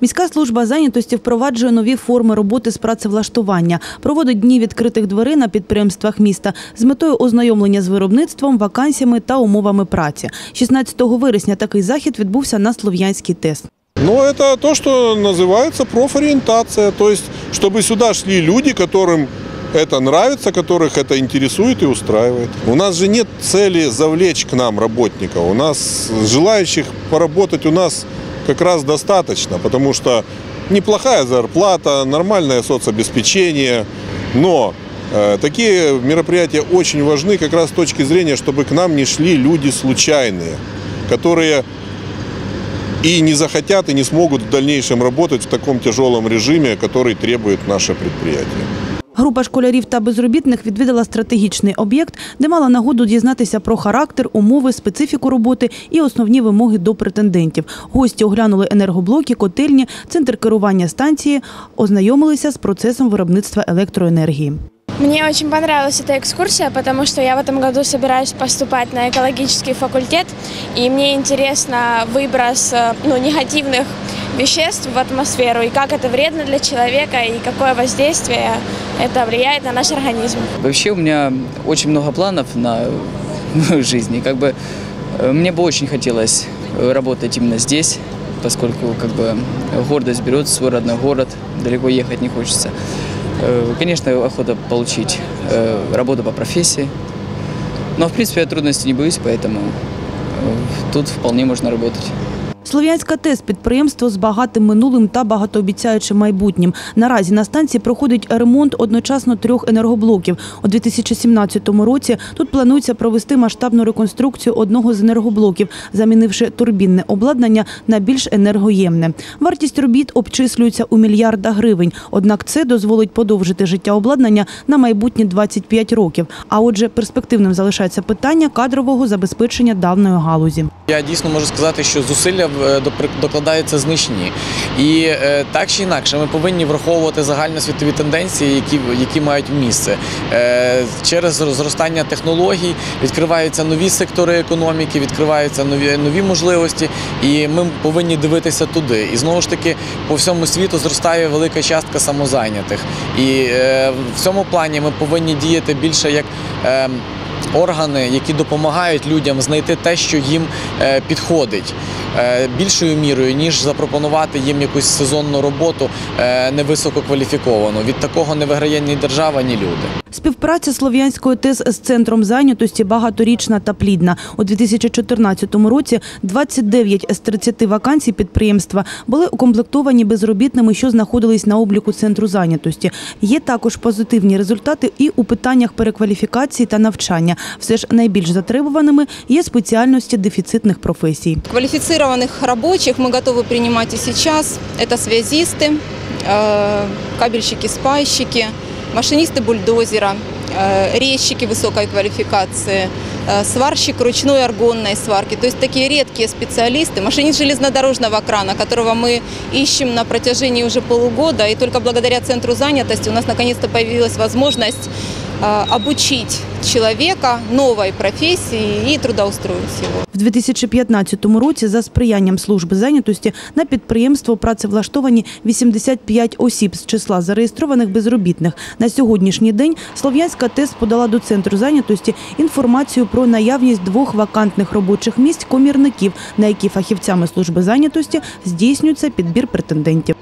Міська служба зайнятості впроваджує нові форми роботи з працевлаштування, проводить дні відкритих дверей на підприємствах міста з метою ознайомлення з виробництвом, вакансіями та умовами праці. 16 вересня такий захід відбувся на Слов'янський ТЕС. Ну, это то, что называется профориентация. То есть, чтобы сюда шли люди, которым это нравится, которых это интересует и устраивает. У нас же нет цели завлечь к нам работников. У нас желающих поработать у нас как раз достаточно, потому что неплохая зарплата, нормальное соцобеспечение. Но э, такие мероприятия очень важны как раз с точки зрения, чтобы к нам не шли люди случайные, которые и не захотят и не смогут в дальнейшем работать в таком тяжелом режиме, который требует наше предприятие. Група школярів та безробітних відвідала стратегічний об'єкт, де мала нагоду дізнатися про характер, умови, специфіку роботи і основні вимоги до претендентів. Гості оглянули енергоблоки, котельні, центр керування станції, ознайомилися з процесом виробництва електроенергії. Мне очень понравилась эта экскурсия, потому что я в этом году собираюсь поступать на экологический факультет, и мне интересно выброс э, ну, негативных веществ в атмосферу, и как это вредно для человека, и какое воздействие это влияет на наш организм. Вообще у меня очень много планов на мою жизнь. И как бы э, мне бы очень хотелось э, работать именно здесь, поскольку как бы гордость берет свой родной город, далеко ехать не хочется. Э, Конечно, охота получить работу по профессии. Но, в принципе, я трудностей не боюсь, поэтому тут вполне можно работать. Слов'янська ТЕС – підприємство з багатим минулим та багатообіцяючим майбутнім. Наразі на станції проходить ремонт одночасно трьох енергоблоків. У 2017 році тут планується провести масштабну реконструкцію одного з енергоблоків, замінивши турбінне обладнання на більш енергоємне. Вартість робіт обчислюється у мільярдах гривень. Однак це дозволить подовжити життя обладнання на майбутні 25 років. А отже, перспективним залишається питання кадрового забезпечення давної галузі. Я дійсно можу сказати, що зусилля докладаються значні. І е, так чи інакше, ми повинні враховувати загальносвітові тенденції, які, які мають місце. Е, через зростання технологій відкриваються нові сектори економіки, відкриваються нові, нові можливості, і ми повинні дивитися туди. І знову ж таки, по всьому світу зростає велика частка самозайнятих. І е, в цьому плані ми повинні діяти більше як. Органи, які допомагають людям знайти те, що їм е, підходить. е, Більшою мірою, ніж запропонувати їм якусь сезонну роботу е, невисококваліфіковану. Від такого не виграє ні держава, ні люди. Співпраця Слов'янської ТЕС з центром зайнятості багаторічна та плідна. У 2014 році 29 з 30 вакансій підприємства були укомплектовані безробітними, що знаходились на обліку центру зайнятості. Є також позитивні результати і у питаннях перекваліфікації та навчання Все ж найбільш затребуваними є спеціальності дефіцитних професій. Квалифицированных рабочих мы готовы принимать и сейчас. Это связисты, э, кабельщики, спайщики, машинисты бульдозера, э, резчики высокой квалификации, э, сварщик ручной аргонной сварки. То есть такие редкие специалисты. Машинист железнодорожного крана, которого мы ищем на протяжении уже полугода. И только благодаря Центру занятости у нас наконец-то появилась возможность э, обучить человека новой профессии и трудоустроить его. В 2015 році за сприянням служби зайнятості на підприємство працевлаштовані 85 осіб з числа зареєстрованих безробітних. На сьогоднішній день Слов'янська ТЕС подала до центру зайнятості інформацію про наявність двох вакантних робочих місць комірників, на які фахівцями служби зайнятості здійснюється підбір претендентів.